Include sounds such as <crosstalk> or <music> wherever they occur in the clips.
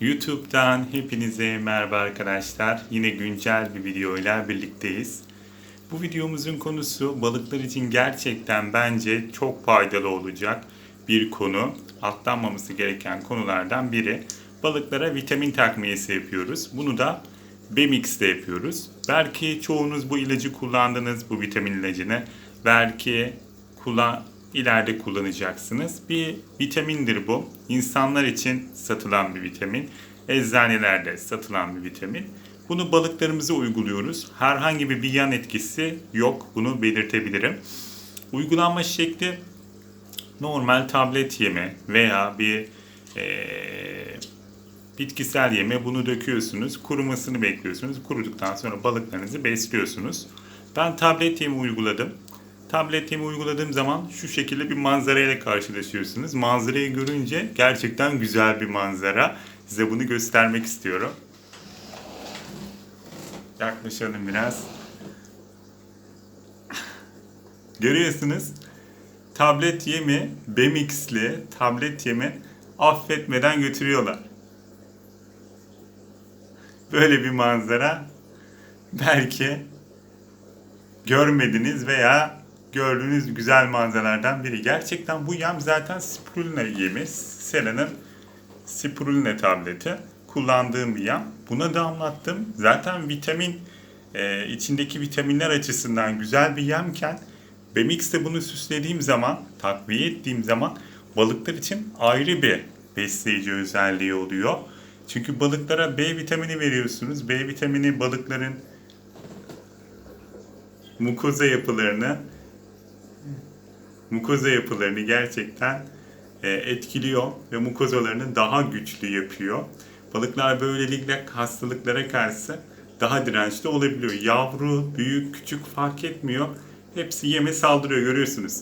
YouTube'dan hepinize merhaba arkadaşlar. Yine güncel bir videoyla birlikteyiz. Bu videomuzun konusu balıklar için gerçekten bence çok faydalı olacak bir konu. Atlanmaması gereken konulardan biri. Balıklara vitamin takviyesi yapıyoruz. Bunu da Bemix'te yapıyoruz. Belki çoğunuz bu ilacı kullandınız, bu vitamin ilacını. Belki kullan ileride kullanacaksınız. Bir vitamindir bu. İnsanlar için satılan bir vitamin. Eczanelerde satılan bir vitamin. Bunu balıklarımıza uyguluyoruz. Herhangi bir yan etkisi yok. Bunu belirtebilirim. Uygulanma şekli normal tablet yeme veya bir eee, bitkisel yeme bunu döküyorsunuz. Kurumasını bekliyorsunuz. Kuruduktan sonra balıklarınızı besliyorsunuz. Ben tablet yemi uyguladım. Tablet yemi uyguladığım zaman şu şekilde bir manzarayla karşılaşıyorsunuz. Manzarayı görünce gerçekten güzel bir manzara. Size bunu göstermek istiyorum. Yaklaşalım biraz. Görüyorsunuz. Tablet yemi, Bemix'li tablet yemi affetmeden götürüyorlar. Böyle bir manzara belki görmediniz veya gördüğünüz güzel manzaralardan biri. Gerçekten bu yem zaten spirulina yemi. Sera'nın spirulina tableti. Kullandığım bir yem. Buna damlattım. Zaten vitamin e, içindeki vitaminler açısından güzel bir yemken Bemix'te bunu süslediğim zaman, takviye ettiğim zaman balıklar için ayrı bir besleyici özelliği oluyor. Çünkü balıklara B vitamini veriyorsunuz. B vitamini balıkların mukoza yapılarını mukoza yapılarını gerçekten e, etkiliyor ve mukozalarını daha güçlü yapıyor. Balıklar böylelikle hastalıklara karşı daha dirençli olabiliyor. Yavru, büyük, küçük fark etmiyor. Hepsi yeme saldırıyor görüyorsunuz.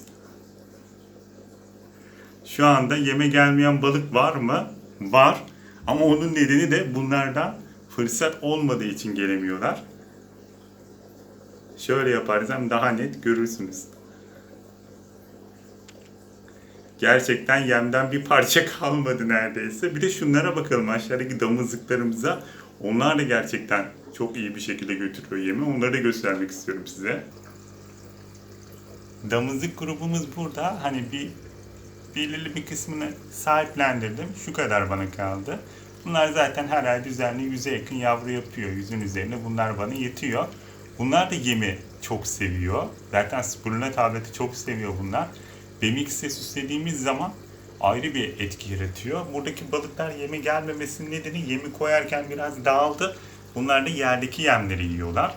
Şu anda yeme gelmeyen balık var mı? Var. Ama onun nedeni de bunlardan fırsat olmadığı için gelemiyorlar. Şöyle yaparsam daha net görürsünüz. Gerçekten yemden bir parça <laughs> kalmadı neredeyse. Bir de şunlara bakalım aşağıdaki damızlıklarımıza. Onlar da gerçekten çok iyi bir şekilde götürüyor yemi. Onları da göstermek istiyorum size. Damızlık grubumuz burada. Hani bir belirli bir kısmını sahiplendirdim. Şu kadar bana kaldı. Bunlar zaten her ay düzenli yüze yakın yavru yapıyor. Yüzün üzerine bunlar bana yetiyor. Bunlar da yemi çok seviyor. Zaten spirulina tableti çok seviyor bunlar. Bemix'e süslediğimiz zaman ayrı bir etki yaratıyor. Buradaki balıklar yemi gelmemesinin nedeni yemi koyarken biraz dağıldı. Bunlar da yerdeki yemleri yiyorlar.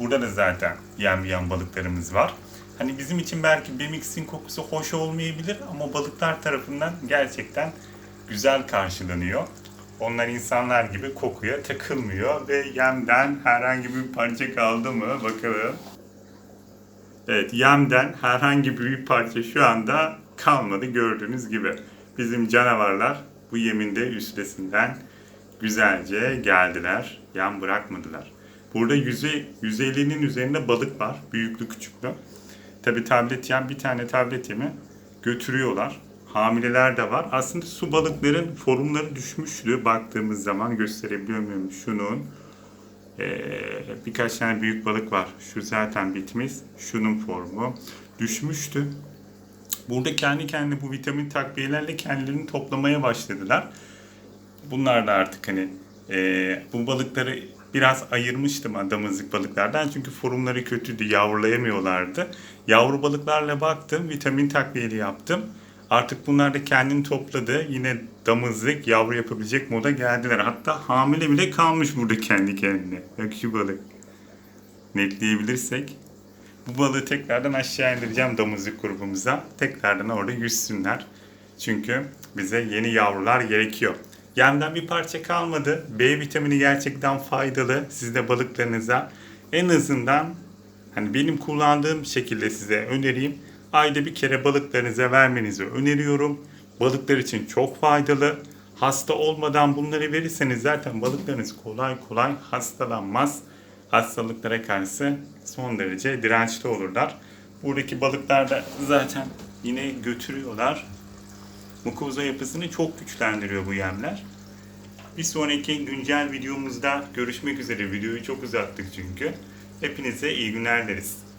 Burada da zaten yem yiyen balıklarımız var. Hani bizim için belki Bemix'in kokusu hoş olmayabilir ama balıklar tarafından gerçekten güzel karşılanıyor. Onlar insanlar gibi kokuya takılmıyor ve yemden herhangi bir parça kaldı mı bakalım. Evet yemden herhangi bir parça şu anda kalmadı gördüğünüz gibi. Bizim canavarlar bu yemin de üstesinden güzelce geldiler. Yem bırakmadılar. Burada yüzey, 150'nin üzerinde balık var. Büyüklü küçüklü. Tabi tablet yem bir tane tablet yemi götürüyorlar. Hamileler de var. Aslında su balıkların forumları düşmüştü. Baktığımız zaman gösterebiliyor muyum? Şunun ee, birkaç tane büyük balık var. Şu zaten bitmiş. Şunun formu düşmüştü. Burada kendi kendine bu vitamin takviyelerle kendilerini toplamaya başladılar. Bunlar da artık hani e, bu balıkları biraz ayırmıştım damızlık balıklardan çünkü forumları kötüydü, yavrulayamıyorlardı. Yavru balıklarla baktım, vitamin takviyeli yaptım. Artık bunlar da kendini topladı. Yine damızlık, yavru yapabilecek moda geldiler. Hatta hamile bile kalmış burada kendi kendine. Bak şu balık. Netleyebilirsek. Bu balığı tekrardan aşağı indireceğim damızlık grubumuza. Tekrardan orada yüzsünler. Çünkü bize yeni yavrular gerekiyor. Yemden bir parça kalmadı. B vitamini gerçekten faydalı. Siz de balıklarınıza en azından hani benim kullandığım şekilde size önereyim. Ayda bir kere balıklarınıza vermenizi öneriyorum. Balıklar için çok faydalı. Hasta olmadan bunları verirseniz zaten balıklarınız kolay kolay hastalanmaz. Hastalıklara karşı son derece dirençli olurlar. Buradaki balıklar da zaten yine götürüyorlar. Mukoza yapısını çok güçlendiriyor bu yemler. Bir sonraki güncel videomuzda görüşmek üzere. Videoyu çok uzattık çünkü. Hepinize iyi günler dileriz.